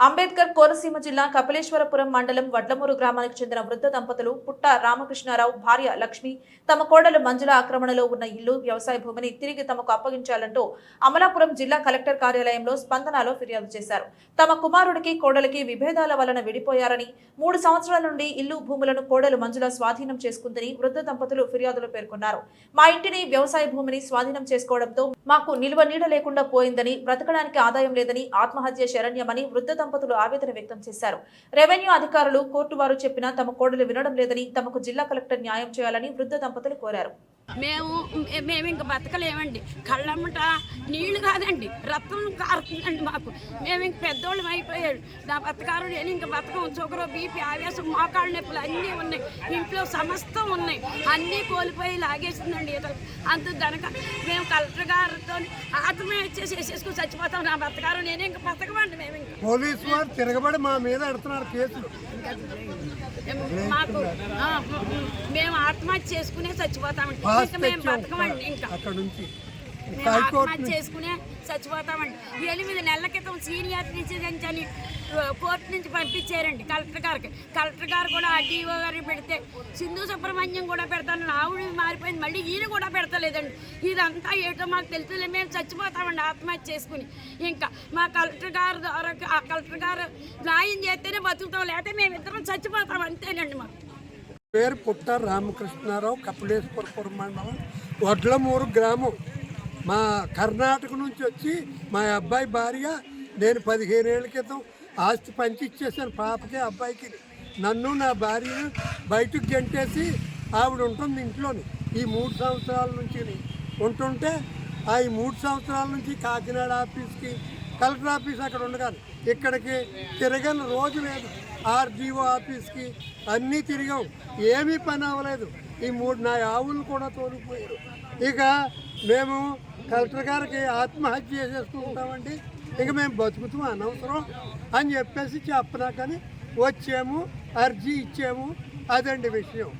అంబేద్కర్ కోనసీమ జిల్లా కపిలేశ్వరపురం మండలం వడ్లమూరు గ్రామానికి చెందిన వృద్ధ దంపతులు పుట్ట రామకృష్ణారావు భార్య లక్ష్మి తమ కోడలు మంజుల ఆక్రమణలో ఉన్న ఇల్లు వ్యవసాయ భూమిని తిరిగి తమకు అప్పగించాలంటూ అమలాపురం జిల్లా కలెక్టర్ కార్యాలయంలో స్పందనలో ఫిర్యాదు చేశారు. తమ కుమారుడికి కోడలికి విభేదాల వలన విడిపోయారని మూడు సంవత్సరాల నుండి ఇల్లు భూములను కోడలు మంజుల స్వాధీనం చేసుకుందని వృద్ధ దంపతులు ఫిర్యాదులో పేర్కొన్నారు. మా ఇంటిని వ్యవసాయ భూమిని స్వాధీనం చేసుకోవడంతో మాకు నిల్వ నీడ లేకుండా పోయిందని బ్రతకడానికి ఆదాయం లేదని ఆత్మహత్య శరణ్యమని వృద్ధ దంపతులు ఆవేదన వ్యక్తం చేశారు. రెవెన్యూ అధికారులు కోర్టు వారు చెప్పినా తమ కోడలు వినడం లేదని తమకు జిల్లా కలెక్టర్ న్యాయం చేయాలని వృద్ధ దంపతులు కోరారు. మేము మేము ఇంక బతకలేమండి. కళ్ళమ్మట నీళ్ళు కాదండి రక్తం కారుతుందండి మాకు. మేము ఇంక పెద్దోళ్ళం అయిపోయాడు నా బతకారు నేను ఇంక బతకం. షుగర్ బీపీ ఆవేశం మోకాళ్ళ నొప్పులు అన్నీ ఉన్నాయి. ఇంట్లో సమస్తం ఉన్నాయి. అన్నీ కోల్పోయి లాగేసిందండి అంత గనక మేము కలెక్టర్ గారితో ఆత్మహత్య చేసి వేసేసుకుని చచ్చిపోతాం. నా బతకారు నేను ఇంక బతకమండి మేము ఇంక. పోలీసు వారు తిరగబడి మా మీద ఎడుతున్నారు కేసులు మేము- మాకు మేము ఆత్మహత్య చేసుకునే చచ్చిపోతామండి. అక్కడ నుంచి. ఆత్మహత్య చేసుకునే చచ్చిపోతామండి. ఎనిమిది నెలల క్రితం సీనియర్ అని కోర్టు నుంచి పంపించారండి కలెక్టర్ గారికి. కలెక్టర్ గారు కూడా డిఓ గారికి పెడితే సింధు సుబ్రహ్మణ్యం కూడా పెడతాను ఆవిడ మారిపోయింది. మళ్ళీ ఈయన కూడా పెడతలేదండి. ఇదంతా ఏంటో మాకు తెలుసులే. మేము చచ్చిపోతామండి ఆత్మహత్య చేసుకుని. ఇంకా మా కలెక్టర్ గారు ద్వారా ఆ కలెక్టర్ గారు న్యాయం చేస్తేనే బతుకుతాం. లేకపోతే మేము ఇద్దరం చచ్చిపోతాం. అంతేనండి మాకు. పేరు పుట్ట రామకృష్ణారావు కపిలేశ్వరపురం మండలం వడ్లమూరు గ్రామం. మా కర్ణాటక నుంచి వచ్చి మా అబ్బాయి భార్య నేను పదిహేను ఏళ్ళ క్రితం ఆస్తి పంచిచ్చేసాను పాపకి అబ్బాయికి. నన్ను నా భార్యను బయటకు గెంటేసి ఆవిడ ఉంటుంది ఇంట్లోని. ఈ మూడు సంవత్సరాల నుంచి ఉంటుంటే ఆ ఈ మూడు సంవత్సరాల నుంచి కాకినాడ ఆఫీస్కి కలెక్టర్ ఆఫీస్ అక్కడ ఉండగాను ఇక్కడికి తిరగని రోజు లేదు. ఆర్డీఓ ఆఫీస్కి అన్నీ తిరిగాం. ఏమీ పని అవ్వలేదు. ఈ మూడు నా ఆవులు కూడా తోలిపోయారు ఇక మేము కలెక్టర్ గారికి ఆత్మహత్య చేసేసుకుంటామండి ఇక మేము బతుకుతాం అనవసరం అని చెప్పేసి చెప్పనా కానీ వచ్చాము అర్జీ ఇచ్చాము. అదండి విషయం.